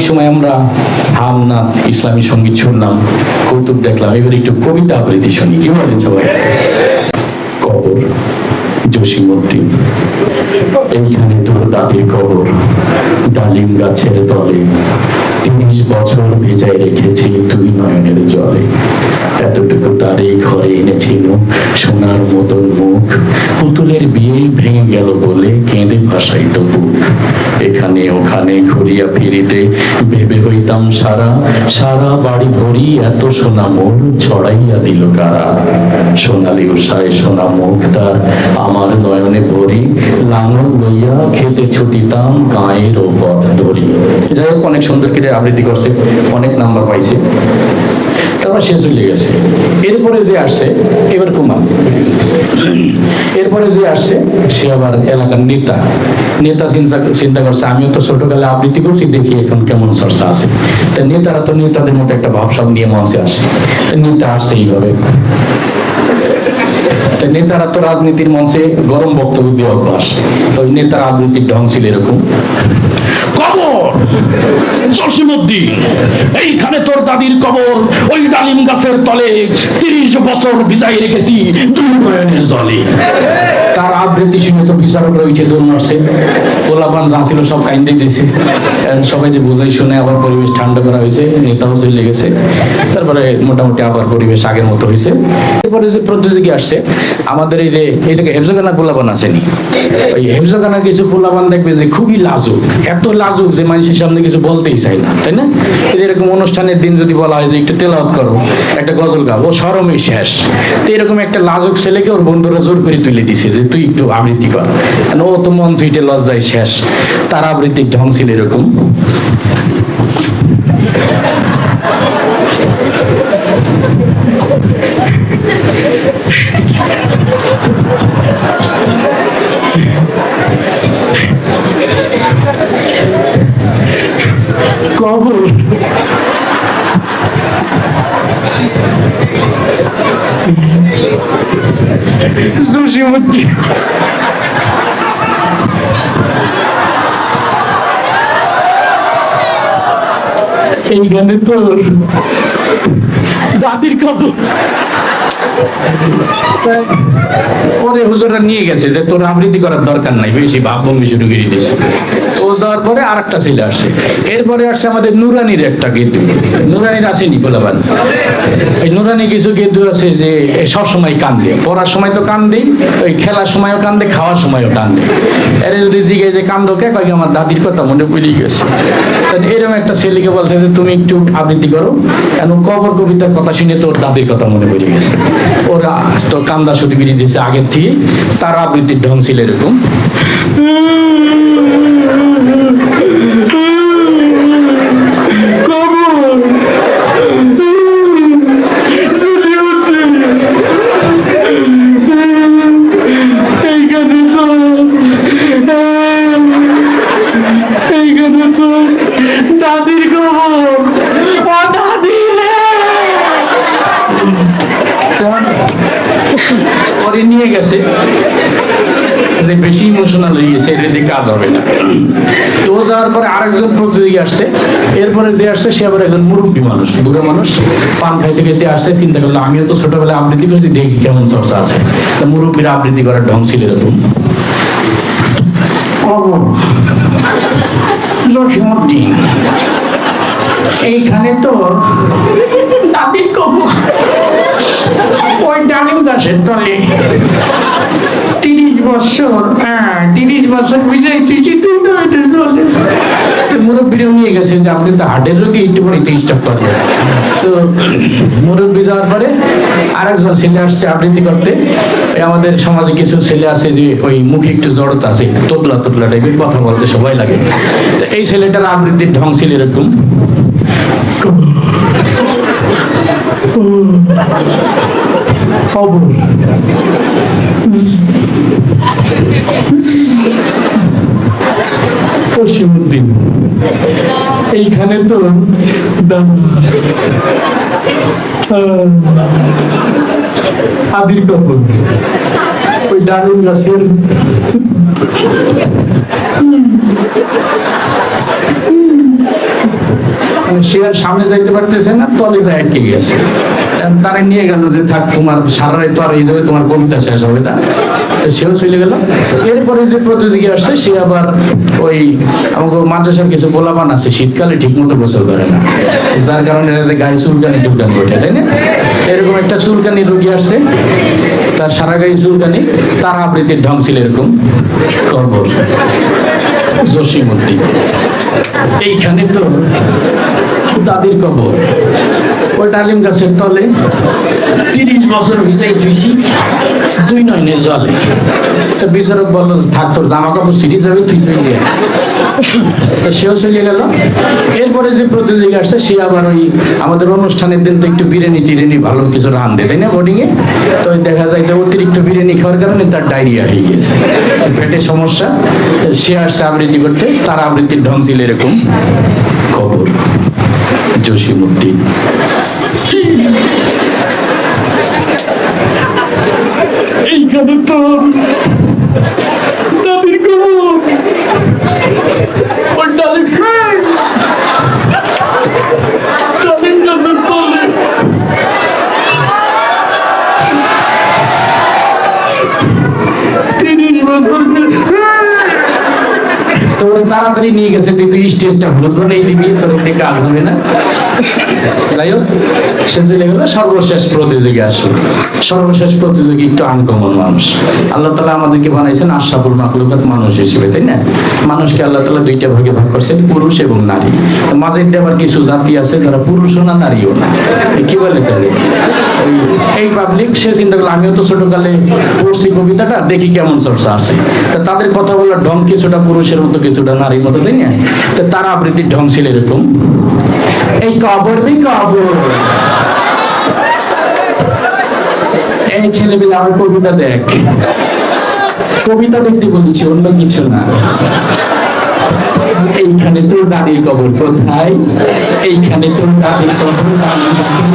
অনেক সময় আমরা হামনাথ ইসলামী সংগীত শুনলাম, কৌতুক দেখলাম, এবার একটু কবিতা আবৃত্তি শুনি। কি বলেন সবাই কবর জসিমুদ্দিন এইখানে তোর দাদির কবর, ডালিম গাছের তলে। তিরিশ বছর ভেজায় রেখেছি তুই নয়নের জলে। এতটুকু তার ঘরে এনেছিল সোনার মতন মুখ। পুতুলের বিয়ে ভেঙে গেল বলে কেঁদে ভাসাইত বুক। এখানে ওখানে ঘুরিয়া ফিরিতে ভেবে হইতাম, সারা সারা বাড়ি ভরি এত সোনা মোর ছড়াইয়া দিল কারা? সোনালি উষায়, সোনা মুখ তার আমার নয়নে ভরি, লাঙল লইয়া খেতে ছুটিতাম গায়ের ও পথ ধরি। যাই হোক, অনেক সুন্দর করে আবৃত্তি করছে, অনেক নাম্বার পাইছে। তারপর শেষ হয়ে গেছে। এরপরে যে আসছে, এবার কুমার। এরপরে যে আসছে, সে আবার এলাকার নেতা। নেতা চিন্তা চিন্তা করছে, আমিও তো ছোটকালে আবৃত্তি করছি, দেখি এখন কেমন চর্চা আছে। তা নেতারা তো নেতাদের মতো একটা ভাবসাব নিয়ে মঞ্চে আসে। নেতা আসছে এইভাবে। নেতারা তো রাজনীতির মঞ্চে গরম বক্তব্য দিয়ে অভ্যাস। ওই নেতার আবৃত্তির ঢং ছিল এরকম। এইখানে তোর দাদির কবর, ওই ডালিম গাছের তলে তিরিশ বছর ভিজাই রেখেছি জলে। তার আবৃত্তি শুনে তো বিচারক রয়েছে দৌড় মারছে পোলাপান সব কাইন্দে দিয়েছে। সবাই যে বুঝাই শুনে আবার পরিবেশ ঠান্ডা করা হয়েছে নেতাও চলে গেছে তারপরে মোটামুটি আবার পরিবেশ আগের মতো হয়েছে। এরপরে যে প্রতিযোগী আসছে, আমাদের এই যে, এটাকে হেফজগানার পোলাপান আসেনি। ওই হেফজগানার কিছু পোলাপান দেখবে যে খুবই লাজুক। এত লাজুক যে মানুষের সামনে কিছু বলতেই চায় না, তাই না? এই এরকম অনুষ্ঠানের দিন যদি বলা হয় যে একটু তেলাওয়াত করো, একটা গজল গাও, ও সরমই শেষ। তো এরকম একটা লাজুক ছেলেকে ওর বন্ধুরা জোর করে তুলে দিছে যে তুই একটু আবৃত্তি কর। কারণ ও তো মন সুইটে লজ্জায় শেষ। তার আবৃত্তির ঢং ছিল এরকম। কবর জসিমুদ্দিন এইখানে তোর দাদির কবর পরে নিয়ে গেছে যে তোর আবৃত্তি করার দরকার নাই, বেশি ভাবভঙ্গি শুরু করে দিয়েছে। তো যাওয়ার পরে আর একটা ছেলে এরপরে আসছে আমাদের নুরানির একটা নুরানির আসেনি গোলাবান এই নুরানি কিছু আছে যে সব সময় কান্দে। পড়ার সময় তো ওই খেলার সময়ও কান্দে, খাওয়ার সময়ও কান্দে। এর যদি জিগে যে কান্দো, কে কয়েক আমার দাদির কথা মনে পড়ে গেছে? এরকম একটা ছেলেকে বলছে যে, তুমি একটু আবৃত্তি করো। কেন কবর কবিতার কথা শুনে তোর দাদির কথা মনে পড়ে গেছে। ওরা তো কান্দা শুরু করে দিয়েছে আগের থেকে তার আবৃত্তির ঢং ছিল এরকম। যে বেশি ইমোশনাল হয়ে গেছে এটা দিয়ে কাজ হবে না। তো যাওয়ার পরে আরেকজন প্রতিযোগী আসছে। এরপরে যে আসছে, সে আবার একজন মুরব্বী মানুষ, বুড়ো মানুষ। পান খাইতে খাইতে আসছে, চিন্তা করল, আমিও তো ছোটবেলায় আবৃত্তি করেছি, দেখি কেমন চর্চা আছে। মুরব্বীর আবৃত্তি করার ঢং ছিল এরকম। জসিমুদ্দিন এইখানে তো দাদির কবর। ওই ডালিম গাছের তলে। তিরিশ বছর হ্যাঁ তিরিশ বছর বিজয় তুই তুই তো এটা চলে। তো নিয়ে গেছে যে আপনি তো হার্টের রোগী, একটু পরে করবেন। তো মুরব্বী যাওয়ার পরে আরেকজন ছেলে আসছে আবৃত্তি করতে। আমাদের সমাজে কিছু ছেলে আছে যে ওই মুখে একটু জড়তা আছে তোতলা তোতলা টাইপের কথা বলতে সবাই লাগে। তো এই ছেলেটার আবৃত্তির ঢং ছিল এরকম। খবর এইখানে তো আদির কাপড়। ওই ডালিম গাছের। আর সামনে যাইতে পারতেছে না, তলে যায় গেছে। তারা নিয়ে গেল যে, থাক, তোমার তো আর তোমার কবিতা শেষ হবে না। সেও চলে গেল। এরপরে যে প্রতিযোগী আসছে, সে আবার ওই আমাকে মাদ্রাসার কিছু আছে, শীতকালে ঠিক মতো গোসল করে না। যার কারণে গায়ে চুলকানি টুলকানি ওঠে তাই না? এরকম একটা চুলকানি রোগী আসছে, তার সারা গায়ে চুলকানি, তার আবৃত্তির ঢং ছিল এরকম কর্বর জসিমুদ্দিন এইখানে তো দাদির কবর। ওই ডালিম গাছের তলে তিরিশ বছর ভিজাই থুইছি, দুই নয়নে জলে। তো বিচারক বলল, থাক, তোর জামা কাপড় ছিটি যাবে তুই চলে সেও চলে গেল। এরপরে যে প্রতিযোগী আসছে, সে আবার ওই আমাদের অনুষ্ঠানের দিন তো একটু বিরিয়ানি টিরিয়ানি ভালো কিছু রান দেয় তাই না বোর্ডিং এ তো দেখা যায় যে অতিরিক্ত বিরিয়ানি খাওয়ার কারণে তার ডায়রিয়া হয়ে গেছে। পেটে সমস্যা। সে আসছে আবৃত্তি করতে, তার আবৃত্তির ঢং ছিল এরকম। খবর জসিমুদ্দিন এইখানে তো তাড়াতাড়ি নিয়ে গেছে তুই স্টেজটা ভুল করে এই দিবি তোর কাজ হবে না যাই হোক সে চলে সর্বশেষ প্রতিযোগী আসলো। সর্বশেষ প্রতিযোগী একটু আনকমন মানুষ। আল্লাহ তালা আমাদেরকে বানাইছেন মাকলুকাত মানুষ হিসেবে, তাই না? মানুষকে আল্লাহ তালা দুইটা ভাগে ভাগ করছেন, পুরুষ এবং নারী। মাঝে আবার কিছু জাতি আছে যারা না, নারীও না। কি বলে তাহলে? এই পাবলিক সে চিন্তা করল, আমিও তো ছোটকালে পড়ছি কবিতাটা, দেখি কেমন চর্চা আছে। তাদের কথা বলার ঢং কিছুটা পুরুষের মতো, কিছুটা নারীর মতো, তাই না? তার আবৃত্তির ঢং ছিল এরকম। এই কবর দি কবর এই ছেলেমেয়ে আমার কবিতা দেখ। কবিতা দেখতে বলছি, অন্য কিছু না। এইখানে তোর দাদির কবর কোথায়? এইখানে তোর দাদির কবর, দাদির কাছে।